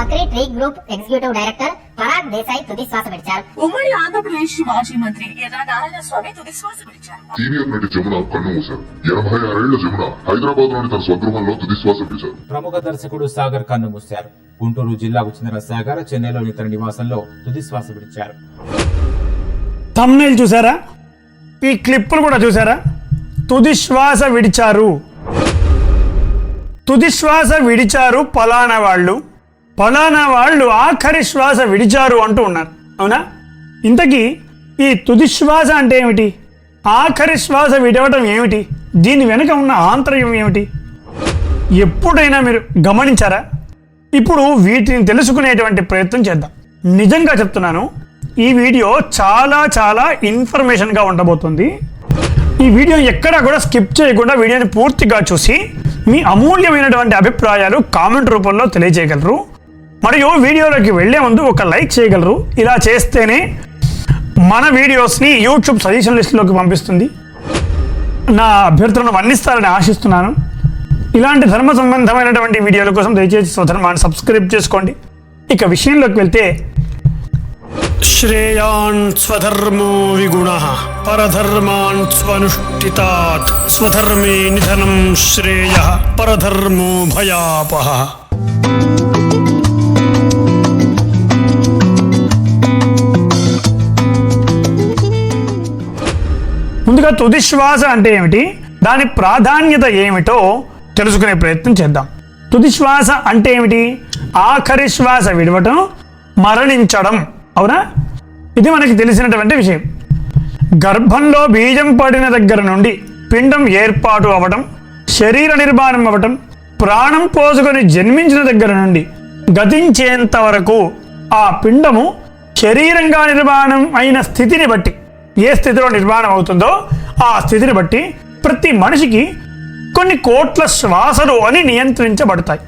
Bakri tea group executive director Parag Desai తుది శ్వాస విడిచారు. ఉమ్మడి ఆంధ్రప్రదేశ్ మాజీ మంత్రి ఎర్రా నారాయణ స్వామి తుది శ్వాస విడిచారు. సీనియర్ నటి జమున కన్ను మూశారు. ఎనభై ఆరేళ్ళ జమున హైదరాబాద్లోని తన స్వగృహంలో తుదిశ్వాస విడిచారు. ప్రముఖ దర్శకుడు సాగర్ కన్ను మూశారు. గుంటూరు జిల్లాకు చెందిన సాగర్ చెన్నైలోని తన నివాసంలో తుదిశ్వాస విడిచారు. తమ్నేల్ చూసారా ఈ క్లిప్పులు కూడా చూసారా తుది శ్వాస విడిచారు. తుది శ్వాస విడిచారు పలానా వాళ్ళు. ఫలానా వాళ్ళు ఆఖరి శ్వాస విడిచారు అంటూ ఉన్నారు. అవునా? ఇంతకీ ఈ తుది శ్వాస అంటే ఏమిటి? ఆఖరి శ్వాస విడవటం ఏమిటి? దీని వెనుక ఉన్న ఆంతర్యం ఏమిటి? ఎప్పుడైనా మీరు గమనించారా? ఇప్పుడు వీటిని తెలుసుకునేటువంటి ప్రయత్నం చేద్దాం. నిజంగా చెప్తున్నాను ఈ వీడియో చాలా చాలా ఇన్ఫర్మేషన్గా ఉండబోతుంది. ఈ వీడియో ఎక్కడా కూడా స్కిప్ చేయకుండా వీడియోని పూర్తిగా చూసి మీ అమూల్యమైనటువంటి అభిప్రాయాలు కామెంట్ రూపంలో తెలియజేయగలరు. మరియు వీడియోలోకి వెళ్ళే ముందు ఒక లైక్ చేయగలరు. ఇలా చేస్తేనే మన వీడియోస్ని యూట్యూబ్ సజెషన్ లిస్టులోకి పంపిస్తుంది. నా అభ్యర్థులను వర్ణిస్తారని ఆశిస్తున్నాను. ఇలాంటి ధర్మ సంబంధమైనటువంటి వీడియోల కోసం దయచేసి స్వధర్మాన్ని సబ్స్క్రైబ్ చేసుకోండి. ఇక విషయంలోకి వెళ్తే శ్రేయాన్ స్వధర్మో విగుణ పరధర్మాన్ స్వనుష్ఠితాత్ స్వధర్మే నిధనం శ్రేయ పరధర్మో భయాపహ తుది శ్వాస అంటే ఏమిటి? దాని ప్రాధాన్యత ఏమిటో తెలుసుకునే ప్రయత్నం చేద్దాం. తుది శ్వాస అంటే ఏమిటి? ఆఖరి శ్వాస విడవటం మరణించడం. అవునా? ఇది మనకి తెలిసినటువంటి విషయం. గర్భంలో బీజం పడిన దగ్గర నుండి పిండం ఏర్పాటు అవ్వటం శరీర నిర్మాణం అవ్వటం ప్రాణం పోసుకొని జన్మించిన దగ్గర నుండి గతించేంత వరకు ఆ పిండము శరీరంగా నిర్మాణం అయిన స్థితిని బట్టి ఏ స్థితిలో నిర్మాణం అవుతుందో ఆ స్థితిని బట్టి ప్రతి మనిషికి కొన్ని కోట్ల శ్వాసలు అని నియంత్రించబడతాయి.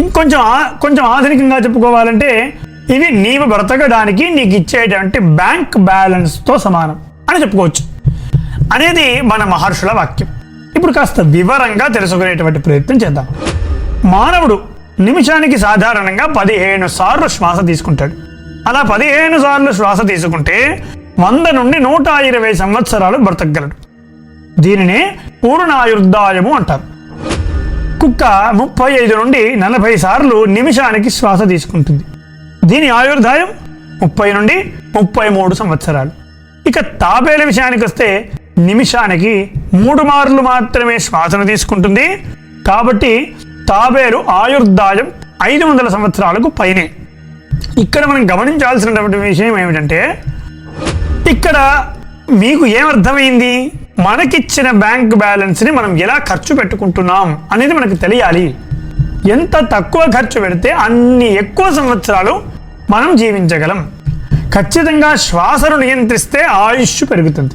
ఇంకొంచెం కొంచెం ఆధునికంగా చెప్పుకోవాలంటే ఇవి నీవు బ్రతకడానికి నీకు ఇచ్చేటువంటి బ్యాంక్ బ్యాలెన్స్తో సమానం అని చెప్పుకోవచ్చు. అనేది మన మహర్షుల వాక్యం. ఇప్పుడు కాస్త వివరంగా తెలుసుకునేటువంటి ప్రయత్నం చేద్దాం. మానవుడు నిమిషానికి సాధారణంగా పదిహేను సార్లు శ్వాస తీసుకుంటాడు. అలా పదిహేను సార్లు శ్వాస తీసుకుంటే వంద నుండి నూట ఇరవై సంవత్సరాలు బ్రతకగలడు. దీనినే పూర్ణాయుర్దాయము అంటారు. కుక్క ముప్పై ఐదు నుండి నలభై సార్లు నిమిషానికి శ్వాస తీసుకుంటుంది. దీని ఆయుర్దాయం ముప్పై నుండి ముప్పై మూడు సంవత్సరాలు. ఇక తాబేల విషయానికి వస్తే నిమిషానికి మూడు మార్లు మాత్రమే శ్వాసను తీసుకుంటుంది. కాబట్టి తాబేలు ఆయుర్దాయం ఐదు వందల సంవత్సరాలకు పైనే. ఇక్కడ మనం గమనించాల్సినటువంటి విషయం ఏమిటంటే ఇక్కడ మీకు ఏమర్థమైంది? మనకిచ్చిన బ్యాంక్ బ్యాలెన్స్ని మనం ఎలా ఖర్చు పెట్టుకుంటున్నాం అనేది మనకు తెలియాలి. ఎంత తక్కువ ఖర్చు పెడితే అన్ని ఎక్కువ సంవత్సరాలు మనం జీవించగలం. ఖచ్చితంగా శ్వాసను నియంత్రిస్తే ఆయుష్ పెరుగుతుంది.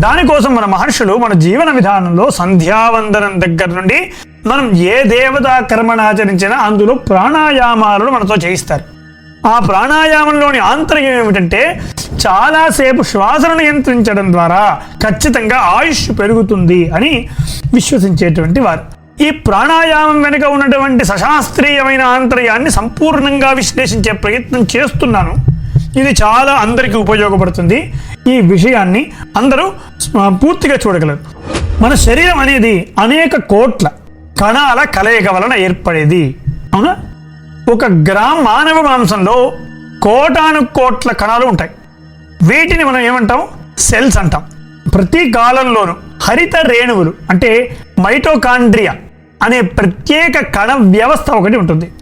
దానికోసం మన మహర్షులు మన జీవన విధానంలో సంధ్యావందనం దగ్గర నుండి మనం ఏ దేవతా కర్మను ఆచరించినా అందులో ప్రాణాయామాలను మనతో చేయిస్తారు. ఆ ప్రాణాయామంలోని ఆంతర్యం ఏమిటంటే చాలాసేపు శ్వాసను నియంత్రించడం ద్వారా ఖచ్చితంగా ఆయుష్ పెరుగుతుంది అని విశ్వసించేటువంటి వారు. ఈ ప్రాణాయామం వెనుక ఉన్నటువంటి సశాస్త్రీయమైన ఆంతర్యాన్ని సంపూర్ణంగా విశ్లేషించే ప్రయత్నం చేస్తున్నాను. ఇది చాలా అందరికీ ఉపయోగపడుతుంది. ఈ విషయాన్ని అందరూ పూర్తిగా చూడగలరు. మన శరీరం అనేది అనేక కోట్ల కణాల కలయిక వలన ఏర్పడేది. అవునా? ఒక గ్రామ్ మానవ మాంసంలో కోటాను కోట్ల కణాలు ఉంటాయి. వీటిని మనం ఏమంటాం? సెల్స్ అంటాం. ప్రతి కాలంలోనూ హరిత రేణువులు అంటే మైటోకాండ్రియా అనే ప్రత్యేక కణ వ్యవస్థ ఒకటి ఉంటుంది.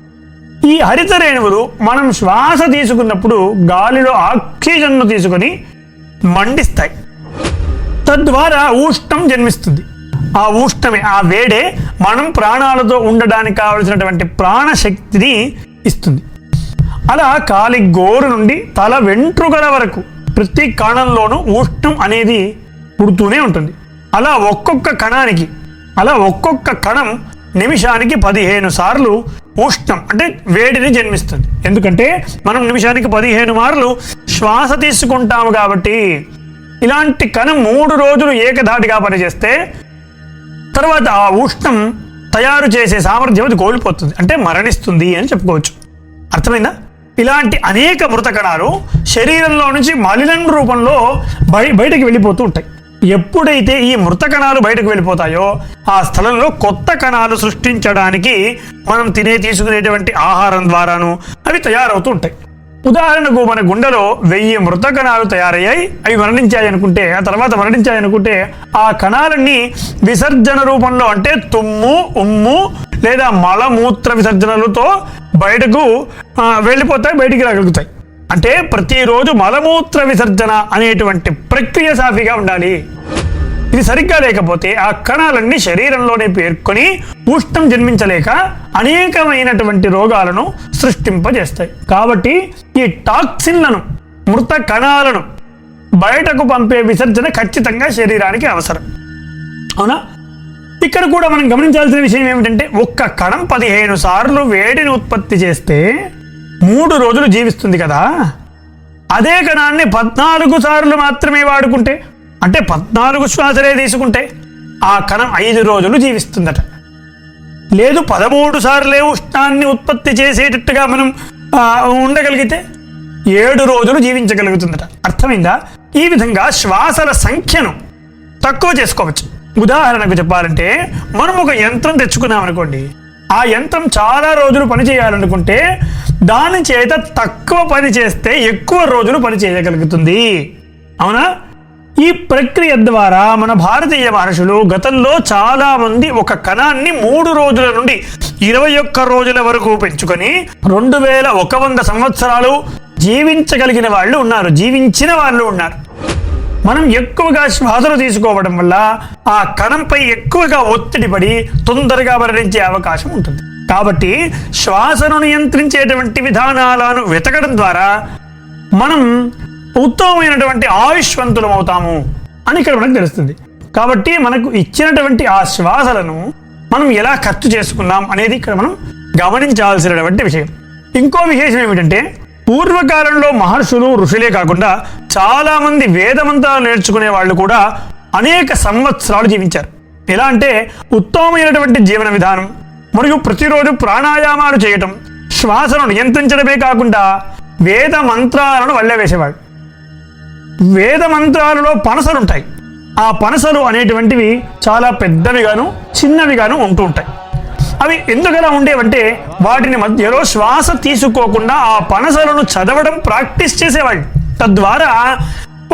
ఈ హరిత రేణువులు మనం శ్వాస తీసుకున్నప్పుడు గాలిలో ఆక్సిజన్ను తీసుకొని మండిస్తాయి. తద్వారా ఊష్ణం జన్మిస్తుంది. ఆ ఊష్ణమే ఆ వేడే మనం ప్రాణాలతో ఉండడానికి కావలసినటువంటి ప్రాణశక్తిని ఇస్తుంది. అలా కాలి గోరు నుండి తల వెంట్రుకల వరకు ప్రతి కణంలోనూ ఉష్ణం అనేది పుడుతూనే ఉంటుంది. అలా ఒక్కొక్క కణానికి అలా ఒక్కొక్క కణం నిమిషానికి పదిహేను సార్లు ఉష్ణం అంటే వేడిని జన్మిస్తుంది. ఎందుకంటే మనం నిమిషానికి పదిహేను మార్లు శ్వాస తీసుకుంటాము కాబట్టి ఇలాంటి కణం మూడు రోజులు ఏకధాటిగా పనిచేస్తే తర్వాత ఆ ఉష్ణం తయారు చేసే సామర్థ్యం అది కోల్పోతుంది. అంటే మరణిస్తుంది అని చెప్పుకోవచ్చు. అర్థమైందా? ఇలాంటి అనేక మృత కణాలు శరీరంలో నుంచి మలినం రూపంలో బయ బయటకు వెళ్ళిపోతూ ఉంటాయి. ఎప్పుడైతే ఈ మృత కణాలు బయటకు వెళ్ళిపోతాయో ఆ స్థలంలో కొత్త కణాలు సృష్టించడానికి మనం తినే తీసుకునేటువంటి ఆహారం ద్వారాను అవి తయారవుతూ ఉంటాయి. ఉదాహరణకు మన గుండెలో వెయ్యి మృత కణాలు తయారయ్యాయి. అవి మరణించాయి అనుకుంటే ఆ తర్వాత మరణించాయి అనుకుంటే ఆ కణాలన్నీ విసర్జన రూపంలో అంటే తుమ్ము ఉమ్ము లేదా మలమూత్ర విసర్జనలతో బయటకు వెళ్ళిపోతాయి బయటికి రాగలుగుతాయి. అంటే ప్రతిరోజు మలమూత్ర విసర్జన అనేటువంటి ప్రక్రియ సాఫీగా ఉండాలి. ఇది సరిగ్గా లేకపోతే ఆ కణాలన్నీ శరీరంలోనే పేర్కొని ఉష్ణం జన్మించలేక అనేకమైనటువంటి రోగాలను సృష్టింపజేస్తాయి. కాబట్టి ఈ టాక్సిన్లను మృత కణాలను బయటకు పంపే విసర్జన ఖచ్చితంగా శరీరానికి అవసరం. అవునా? ఇక్కడ కూడా మనం గమనించాల్సిన విషయం ఏమిటంటే ఒక్క కణం పదిహేను సార్లు వేడిని ఉత్పత్తి చేస్తే మూడు రోజులు జీవిస్తుంది కదా. అదే కణాన్ని పద్నాలుగు సార్లు మాత్రమే వాడుకుంటే అంటే పద్నాలుగు శ్వాసలే తీసుకుంటే ఆ కణం ఐదు రోజులు జీవిస్తుందట. లేదు పదమూడు సార్లే ఉష్ణాన్ని ఉత్పత్తి చేసేటట్టుగా మనం ఉండగలిగితే ఏడు రోజులు జీవించగలుగుతుందట. అర్థమైందా? ఈ విధంగా శ్వాసల సంఖ్యను తక్కువ చేసుకోవచ్చు. ఉదాహరణకు చెప్పాలంటే మనం ఒక యంత్రం తెచ్చుకున్నాం అనుకోండి. ఆ యంత్రం చాలా రోజులు పని చేయాలనుకుంటే దాని చేత తక్కువ పని చేస్తే ఎక్కువ రోజులు పని చేయగలుగుతుంది. అవునా? ఈ ప్రక్రియ ద్వారా మన భారతీయ మహర్షులు గతంలో చాలా మంది ఒక కణాన్ని మూడు రోజుల నుండి ఇరవై ఒక్క రోజుల వరకు పెంచుకొని రెండు వేల ఒక వంద సంవత్సరాలు జీవించగలిగిన వాళ్ళు ఉన్నారు జీవించిన వాళ్ళు ఉన్నారు. మనం ఎక్కువగా శ్వాసలు తీసుకోవడం వల్ల ఆ కణంపై ఎక్కువగా ఒత్తిడి పడి తొందరగా మరణించే అవకాశం ఉంటుంది. కాబట్టి శ్వాసను నియంత్రించేటువంటి విధానాలను వెతకడం ద్వారా మనం ఉత్తమమైనటువంటి ఆయుష్వంతులం అవుతాము అని ఇక్కడ మనకు తెలుస్తుంది. కాబట్టి మనకు ఇచ్చినటువంటి ఆ శ్వాసలను మనం ఎలా ఖర్చు చేసుకున్నాం అనేది ఇక్కడ మనం గమనించాల్సినటువంటి విషయం. ఇంకో విశేషం ఏమిటంటే పూర్వకాలంలో మహర్షులు ఋషులే కాకుండా చాలా మంది వేదమంత్రాలు నేర్చుకునే వాళ్ళు కూడా అనేక సంవత్సరాలు జీవించారు. ఎలా అంటే ఉత్తమమైనటువంటి జీవన విధానం మరియు ప్రతిరోజు ప్రాణాయామాలు చేయటం శ్వాసను నియంత్రించడమే కాకుండా వేద మంత్రాలను వల్లవేసేవాడు వేద మంత్రాలలో పనసలు ఉంటాయి ఆ పనసలు అనేటువంటివి చాలా పెద్దవిగాను చిన్నవిగాను ఉంటూ ఉంటాయి. అవి ఎందుకలా ఉండేవంటే వాటిని మధ్యలో శ్వాస తీసుకోకుండా ఆ పనసలను చదవడం ప్రాక్టీస్ చేసేవాళ్ళు. తద్వారా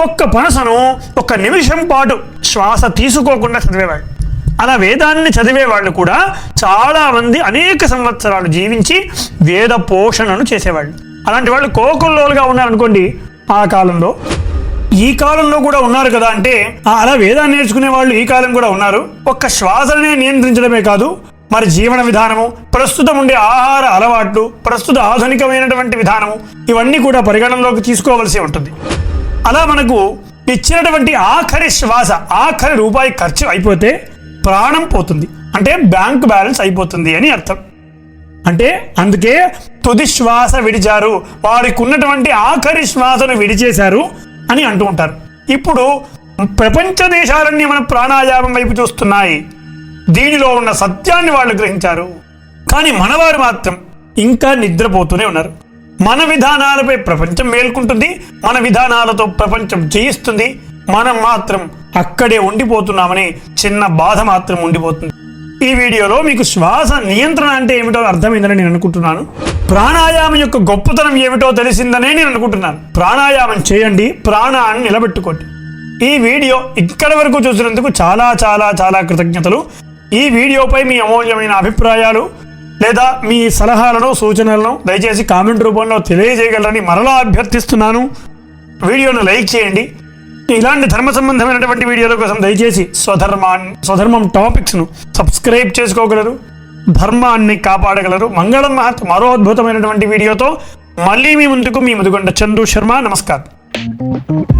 ఒక్క పనసను ఒక నిమిషం పాటు శ్వాస తీసుకోకుండా చదివేవాళ్ళు. అలా వేదాన్ని చదివేవాళ్ళు కూడా చాలామంది అనేక సంవత్సరాలు జీవించి వేద పోషణను చేసేవాళ్ళు. అలాంటి వాళ్ళు కోకొల్లోలుగా ఉన్నారనుకోండి ఆ కాలంలో ఈ కాలంలో కూడా ఉన్నారు కదా అంటే అలా వేదాన్ని నేర్చుకునే వాళ్ళు ఈ కాలం కూడా ఉన్నారు. ఒక్క శ్వాసనే నియంత్రించడమే కాదు మరి జీవన విధానము ప్రస్తుతం ఉండే ఆహార అలవాట్లు ప్రస్తుత ఆధునికమైనటువంటి విధానము ఇవన్నీ కూడా పరిగణనలోకి తీసుకోవలసి ఉంటుంది. అలా మనకు ఇచ్చినటువంటి ఆఖరి శ్వాస ఆఖరి రూపాయి ఖర్చు అయిపోతే ప్రాణం పోతుంది. అంటే బ్యాంక్ బ్యాలెన్స్ అయిపోతుంది అని అర్థం. అంటే అందుకే తుది శ్వాస విడిచారు. వారికి ఉన్నటువంటి ఆఖరి శ్వాసను విడిచేశారు. అని అంటూ ఉంటారు. ఇప్పుడు ప్రపంచ దేశాలన్నీ మన ప్రాణాయామం వైపు చూస్తున్నాయి. దీనిలో ఉన్న సత్యాన్ని వాళ్ళు గ్రహించారు. కానీ మనవారు మాత్రం ఇంకా నిద్రపోతూనే ఉన్నారు. మన విధానాలపై ప్రపంచం మేల్కుంటుంది. మన విధానాలతో ప్రపంచం జయిస్తుంది. మనం మాత్రం అక్కడే ఉండిపోతున్నామని చిన్న బాధ మాత్రం ఉండిపోతుంది. ఈ వీడియోలో మీకు శ్వాస నియంత్రణ అంటే ఏమిటో అర్థమైందని నేను అనుకుంటున్నాను. ప్రాణాయామం యొక్క గొప్పతనం ఏమిటో తెలిసిందనే నేను అనుకుంటున్నాను. ప్రాణాయామం చేయండి ప్రాణాన్ని నిలబెట్టుకోండి. ఈ వీడియో ఇక్కడ వరకు చూసినందుకు చాలా చాలా చాలా కృతజ్ఞతలు. ఈ వీడియోపై మీ అమూల్యమైన అభిప్రాయాలు లేదా మీ సలహాలను సూచనలను దయచేసి కామెంట్ రూపంలో తెలియజేయగలరని మరలా అభ్యర్థిస్తున్నాను. వీడియోను లైక్ చేయండి. ఇలాంటి ధర్మ సంబంధమైనటువంటి వీడియోల కోసం దయచేసి స్వధర్మాన్ని స్వధర్మం టాపిక్స్ను సబ్స్క్రైబ్ చేసుకోగలరు. ధర్మాన్ని కాపాడగలరు. మంగళం మహత్ మరో అద్భుతమైనటువంటి వీడియోతో మళ్ళీ మీ ముందుకు మీ ముదుగొండ చందు శర్మ. నమస్కారం.